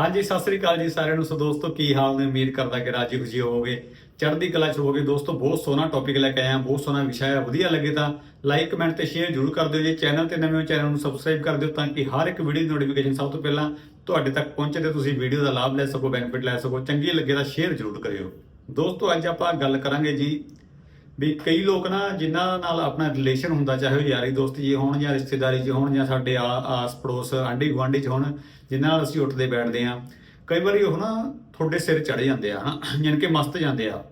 ਹਾਂਜੀ, ਸਤਿ ਸ੍ਰੀ ਅਕਾਲ ਜੀ ਸਾਰਿਆਂ ਨੂੰ। ਸੋ ਦੋਸਤੋ, ਕੀ ਹਾਲ ਨੇ? ਉਮੀਦ ਕਰਦਾ ਕਿ ਰਾਜੀ ਖੁਸ਼ੀ ਹੋਵੋਗੇ। ਚੜ੍ਹਦੀ ਕਲਾ ਚ ਹੋਵੋਗੇ। ਦੋਸਤੋ, ਬਹੁਤ ਸੋਹਣਾ ਟੌਪਿਕ ਲੈ ਕੇ ਆਇਆ ਬਹੁਤ ਸੋਹਣਾ ਵਿਸ਼ਾ ਹੈ। ਵਧੀਆ ਲੱਗੇ ਤਾਂ ਲਾਈਕ ਕਮੈਂਟ ਤੇ ਸ਼ੇਅਰ ਜ਼ਰੂਰ ਕਰ ਦਿਓ। ਜੇ ਚੈਨਲ ਤੇ ਨਵੇਂ ਹੋ ਚੈਨਲ ਨੂੰ ਸਬਸਕ੍ਰਾਈਬ ਕਰ ਦਿਓ ਤਾਂ ਕਿ ਹਰ ਇੱਕ ਵੀਡੀਓ ਦੀ ਨੋਟੀਫਿਕੇਸ਼ਨ ਸਭ ਤੋਂ ਪਹਿਲਾਂ ਤੁਹਾਡੇ ਤੱਕ ਪਹੁੰਚੇ ਤੇ ਤੁਸੀਂ ਵੀਡੀਓ ਦਾ ਲਾਭ ਲੈ ਸਕੋ ਬੈਨੀਫਿਟ ਲੈ ਸਕੋ। ਚੰਗੀ ਲੱਗੇ ਤਾਂ ਸ਼ੇਅਰ ਜ਼ਰੂਰ ਕਰਿਓ। ਦੋਸਤੋ, ਅੱਜ ਆਪਾਂ ਗੱਲ ਕਰਾਂਗੇ ਜੀ ਵੀ ਕਈ ਲੋਕ ਨਾ ਜਿਨ੍ਹਾਂ ਨਾਲ ਆਪਣਾ ਰਿਲੇਸ਼ਨ ਹੁੰਦਾ, ਚਾਹੇ ਉਹ ਯਾਰੀ ਦੋਸਤੀ ਜੀ ਹੋਣ ਜਾਂ ਰਿਸ਼ਤੇਦਾਰੀ 'ਚ ਹੋਣ ਜਾਂ ਸਾਡੇ ਆ- ਆਸ ਪੜੋਸ ਆਂਢੀ ਗੁਆਂਢੀ 'ਚ ਹੋਣ, ਜਿਨ੍ਹਾਂ ਨਾਲ ਅਸੀਂ ਉੱਠਦੇ ਬੈਠਦੇ ਆ ਕਈ ਵਾਰੀ ਉਹ ਨਾ ਤੁਹਾਡੇ ਸਿਰ ਚੜ ਜਾਂਦੇ ਆ, ਹਨਾ, ਯਾਨੀ ਕਿ ਮਸਤ ਜਾਂਦੇ ਆ।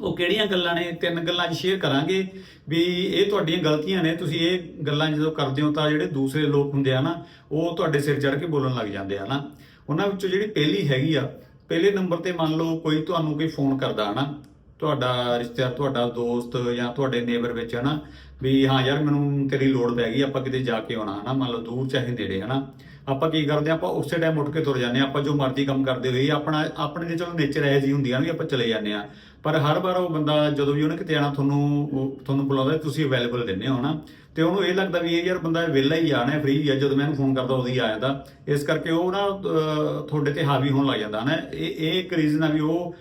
ਉਹ ਕਿਹੜੀਆਂ ਗੱਲਾਂ ਨੇ? ਤਿੰਨ ਗੱਲਾਂ 'ਚ ਸ਼ੇਅਰ ਕਰਾਂਗੇ ਵੀ ਇਹ ਤੁਹਾਡੀਆਂ ਗਲਤੀਆਂ ਨੇ, ਤੁਸੀਂ ਇਹ ਗੱਲਾਂ ਜਦੋਂ ਕਰਦੇ ਹੋ ਤਾਂ ਜਿਹੜੇ ਦੂਸਰੇ ਲੋਕ ਹੁੰਦੇ ਆ ਨਾ, ਉਹ ਤੁਹਾਡੇ ਸਿਰ ਚੜ ਕੇ ਬੋਲਣ ਲੱਗ ਜਾਂਦੇ ਆ ਨਾ ਉਹਨਾਂ ਵਿੱਚੋਂ ਜਿਹੜੀ ਪਹਿਲੀ ਹੈਗੀ ਆ, ਪਹਿਲੇ ਨੰਬਰ ਤੇ ਮੰਨ ਲਓ ਕੋਈ ਤੁਹਾਨੂੰ ਕੋਈ ਫੋਨ ਕਰਦਾ, ਹਨਾ ਤੁਹਾਡਾ ਰਿਸ਼ਤੇਦਾਰ, ਤੁਹਾਡਾ ਦੋਸਤ ਜਾਂ ਤੁਹਾਡੇ ਨੇਬਰ ਵਿੱਚ, ਹਨਾ? ਵੀ ਹਾਂ ਯਾਰ, ਮੈਨੂੰ ਤੇਰੀ ਲੋੜ ਪੈ ਗਈ, ਆਪਾਂ ਕਿਤੇ ਜਾ ਕੇ ਆਉਣਾ, ਹਨਾ? ਮੰਨ ਲਓ ਦੂਰ ਚਾਹੇ ਨੇੜੇ, ਹਨਾ? ਆਪਾਂ ਕੀ ਕਰਦੇ ਹਾਂ, ਆਪਾਂ ਉਸੇ ਟਾਈਮ ਉੱਠ ਕੇ ਤੁਰ ਜਾਂਦੇ ਹਾਂ, ਆਪਾਂ ਜੋ ਮਰਜ਼ੀ ਕੰਮ ਕਰਦੇ ਹੋਏ ਆਪਣਾ, ਆਪਣੇ ਦੇ ਚਲੋ ਨੇਚਰ ਇਹ ਜੀ ਹੁੰਦੀ ਆ ਵੀ ਆਪਾਂ ਚਲੇ ਜਾਂਦੇ ਆ ਪਰ ਹਰ ਵਾਰ ਉਹ ਬੰਦਾ ਜਦੋਂ ਵੀ ਉਹਨੇ ਕਿਤੇ ਆਣਾ ਤੁਹਾਨੂੰ ਤੁਹਾਨੂੰ ਬੁਲਾਉਂਦਾ, ਤੁਸੀਂ ਅਵੇਲੇਬਲ ਦਿੰਦੇ ਹੋ ਨਾ ਤੇ ਉਹਨੂੰ ਇਹ ਲੱਗਦਾ ਵੀ ਇਹ ਯਾਰ ਬੰਦਾ ਵਿਹਲਾ ਹੀ ਆਣਾ ਫ੍ਰੀ ਆ। ਜਦੋਂ ਮੈਂ ਇਹਨੂੰ ਫੋਨ ਕਰਦਾ ਉਦੋਂ ਹੀ ਆ ਜਾਂਦਾ। ਇਸ ਕਰਕੇ ਉਹ ਨਾ ਤੁਹਾਡੇ ਤੇ ਹਾਵੀ ਹੋਣ ਲੱਗ ਜਾਂਦਾ ਨਾ ਇਹ ਇਹ ਇੱਕ ਰੀਜ਼ਨ ਆ ਵੀ ਉਹ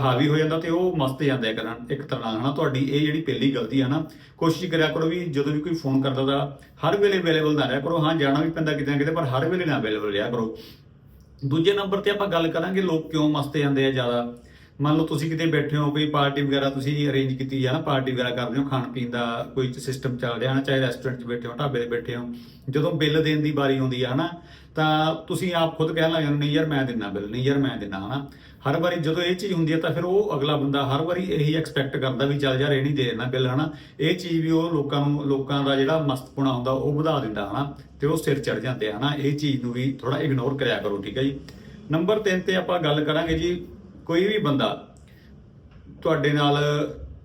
ਹਾਵੀ ਹੋ ਜਾਂਦਾ ਤੇ ਉਹ ਮਸਤ ਜਾਂਦਾ ਇੱਕ ਕਰਨ ਇੱਕ ਤਰ੍ਹਾਂ ਨਾਲ, ਹਨਾ? ਤੁਹਾਡੀ ਇਹ ਜਿਹੜੀ ਪਹਿਲੀ ਗਲਤੀ ਆ ਨਾ, ਕੋਸ਼ਿਸ਼ ਕਰਿਆ ਕਰੋ ਵੀ ਜਦੋਂ ਵੀ ਕੋਈ ਫੋਨ ਕਰਦਾ ਤਾਂ ਹਰ ਵੇਲੇ ਅਵੇਲੇਬਲ ਨਾ ਰਿਹਾ ਕਰੋ। ਹਾਂ, ਜਾਣਾ ਵੀ ਪੈਂਦਾ ਕਿਤੇ ਨਾ ਕਿਤੇ, ਪਰ ਹਰ ਵੇਲੇ ਨਾ ਅਵੇਲੇਬਲ ਰਿਹਾ ਕਰੋ। ਦੂਜੇ ਨੰਬਰ ਤੇ ਆਪਾਂ ਗੱਲ ਕਰਾਂਗੇ, ਲੋਕ ਕਿਉਂ ਮਸਤ ਜਾਂਦੇ ਆ ਜ਼ਿਆਦਾ? ਮੰਨ ਲਓ ਤੁਸੀਂ ਕਿਤੇ ਬੈਠੇ ਹੋ, ਕੋਈ ਪਾਰਟੀ ਵਗੈਰਾ ਤੁਸੀਂ ਅਰੇਂਜ ਕੀਤੀ ਹੈ ਨਾ ਪਾਰਟੀ ਵਗੈਰਾ ਕਰਦੇ ਹੋ, ਖਾਣ ਪੀਣ ਦਾ ਕੋਈ ਸਿਸਟਮ ਚੱਲ ਰਿਹਾ ਨਾ, ਚਾਹੇ ਰੈਸਟੋਰੈਂਟ 'ਚ ਬੈਠੇ ਹੋ, ਢਾਬੇ ਤੇ ਬੈਠੇ ਹੋ, ਜਦੋਂ ਬਿੱਲ ਦੇਣ ਦੀ ਵਾਰੀ ਆਉਂਦੀ ਆ ਹਨਾ, ਤਾਂ ਤੁਸੀਂ ਆਪ ਖੁਦ ਕਹਿਣ ਲੱਗ ਜਾਂਦੇ ਨਹੀਂ ਯਾਰ ਮੈਂ ਦਿੰਨਾ ਬਿੱਲ ਨਹੀਂ ਯਾਰ ਮੈਂ ਦਿੰਨਾ ਹਨਾ। ਹਰ ਵਾਰੀ ਜਦੋਂ ਇਹ ਚੀਜ਼ ਹੁੰਦੀ ਹੈ ਤਾਂ ਫਿਰ ਉਹ ਅਗਲਾ ਬੰਦਾ ਹਰ ਵਾਰੀ ਇਹੀ ਐਕਸਪੈਕਟ ਕਰਦਾ ਵੀ ਚੱਲ ਯਾਰ ਇਹ ਨਹੀਂ ਦੇ ਦੇਣਾ ਬਿੱਲ ਹਨਾ। ਇਹ ਚੀਜ਼ ਵੀ ਉਹ ਲੋਕਾਂ ਨੂੰ, ਲੋਕਾਂ ਦਾ ਜਿਹੜਾ ਮਸਤਪੁਣਾ ਹੁੰਦਾ, ਉਹ ਵਧਾ ਦਿੰਦਾ ਹਨਾ, ਤੇ ਉਹ ਸਿਰ ਚੜ ਜਾਂਦੇ ਆ ਹਨਾ। ਇਹ ਚੀਜ਼ ਨੂੰ ਵੀ ਥੋੜਾ ਇਗਨੋਰ ਕਰਿਆ ਕਰੋ, ਠੀਕ ਹੈ ਜੀ। ਨੰਬਰ 3 ਤੇ ਆਪਾਂ ਗੱਲ ਕਰਾਂਗੇ ਜੀ ਕੋਈ ਵੀ ਬੰਦਾ ਤੁਹਾਡੇ ਨਾਲ,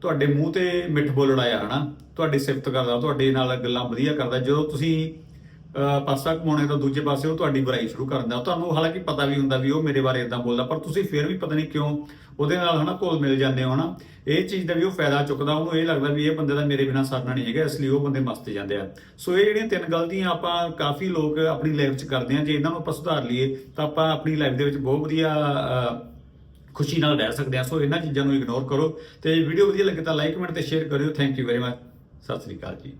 ਤੁਹਾਡੇ ਮੂੰਹ ਤੇ ਮਿੱਠ ਬੋਲਣ ਆਇਆ, ਹਨਾ? ਤੁਹਾਡੀ ਸਿਫਤ ਕਰਦਾ, ਤੁਹਾਡੇ ਨਾਲ ਗੱਲਾਂ ਵਧੀਆ ਕਰਦਾ। ਜਦੋਂ ਤੁਸੀਂ ਪਾਸਾ ਕਮਾਉਣੇ ਤਾਂ ਦੂਜੇ ਪਾਸੇ ਉਹ ਤੁਹਾਡੀ ਬੁਰਾਈ ਸ਼ੁਰੂ ਕਰ ਦਿੰਦਾ। ਤੁਹਾਨੂੰ ਹਾਲਾਂਕਿ ਪਤਾ ਵੀ ਹੁੰਦਾ ਵੀ ਉਹ ਮੇਰੇ ਬਾਰੇ ਇਦਾਂ ਬੋਲਦਾ, ਪਰ ਤੁਸੀਂ ਫਿਰ ਵੀ ਪਤਾ ਨਹੀਂ ਕਿਉਂ ਉਹਦੇ ਨਾਲ, ਹਨਾ ਕੋਲ ਮਿਲ ਜਾਂਦੇ ਹੋ, ਹਨਾ? ਇਹ ਚੀਜ਼ ਦਾ ਵੀ ਉਹ ਫਾਇਦਾ ਚੁੱਕਦਾ। ਉਹਨੂੰ ਇਹ ਲੱਗਦਾ ਵੀ ਇਹ ਬੰਦੇ ਦਾ ਮੇਰੇ ਬਿਨਾ ਸਰਨਾ ਨਹੀਂ ਹੈਗਾ, ਇਸ ਲਈ ਉਹ ਬੰਦੇ ਮਸਤ ਜਾਂਦੇ ਆ। ਸੋ ਇਹ ਜਿਹੜੀਆਂ ਤਿੰਨ ਗਲਤੀਆਂ ਆਪਾਂ ਕਾਫੀ ਲੋਕ ਆਪਣੀ ਲਾਈਫ 'ਚ ਕਰਦੇ ਆ ਜੇ ਇਹਨਾਂ ਨੂੰ ਆਪਾਂ ਸੁਧਾਰ ਲਈਏ, ਤਾਂ ਆਪਾਂ ਆਪਣੀ ਲਾਈਫ ਦੇ ਵਿੱਚ ਬਹੁਤ ਵਧੀਆ ਖੁਸ਼ੀ ਨਾਲ ਰਹਿ ਸਕਦੇ ਆ। ਸੋ ਇਹਨਾਂ ਚੀਜ਼ਾਂ ਨੂੰ ਇਗਨੋਰ ਕਰੋ। ਤੇ ਵੀਡੀਓ ਵਧੀਆ ਲੱਗੇ ਤਾਂ ਲਾਈਕ ਕਮੈਂਟ ਤੇ ਸ਼ੇਅਰ ਕਰਿਓ। Thank you very much Sat Sri ਅਕਾਲ ਜੀ।